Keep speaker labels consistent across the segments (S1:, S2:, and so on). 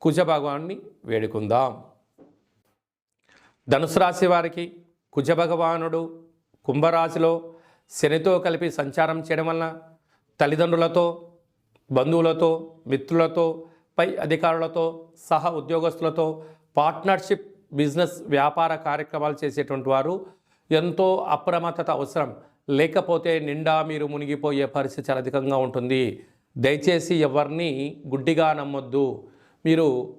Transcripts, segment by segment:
S1: కుజ భగవాన్ని వేడుకుందాం. ధనుసు రాశి వారికి కుజ భగవానుడు కుంభరాశిలో శనితో కలిపి సంచారం చేయడం వలన తల్లిదండ్రులతో బంధువులతో మిత్రులతో పై అధికారులతో సహ ఉద్యోగస్తులతో పార్ట్నర్షిప్ బిజినెస్ వ్యాపార కార్యక్రమాలు చేసేటువంటి వారు ఎంతో అప్రమత్తత అవసరం. లేకపోతే నిండా మీరు మునిగిపోయే పరిస్థితి చాలా అధికంగా ఉంటుంది. దయచేసి ఎవరిని గుడ్డిగా నమ్మొద్దు. మీరు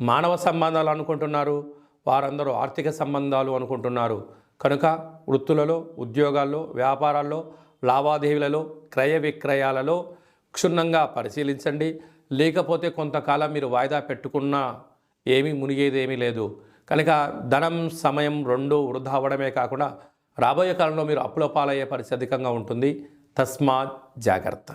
S1: మానవ సంబంధాలు అనుకుంటున్నారు వారందరూ ఆర్థిక సంబంధాలు అనుకుంటున్నారు. కనుక వృత్తులలో ఉద్యోగాల్లో వ్యాపారాల్లో లావాదేవీలలో క్రయ విక్రయాలలో క్షుణ్ణంగా పరిశీలించండి. లేకపోతే కొంతకాలం మీరు వాయిదా పెట్టుకున్నా ఏమీ మునిగేదేమీ లేదు. కనుక ధనం సమయం రెండు వృధా అవ్వడమే కాకుండా రాబోయే కాలంలో మీరు అప్పుల పాలయ్యే పరిస్థితి అధికంగా ఉంటుంది. తస్మాత్ జాగ్రత్త.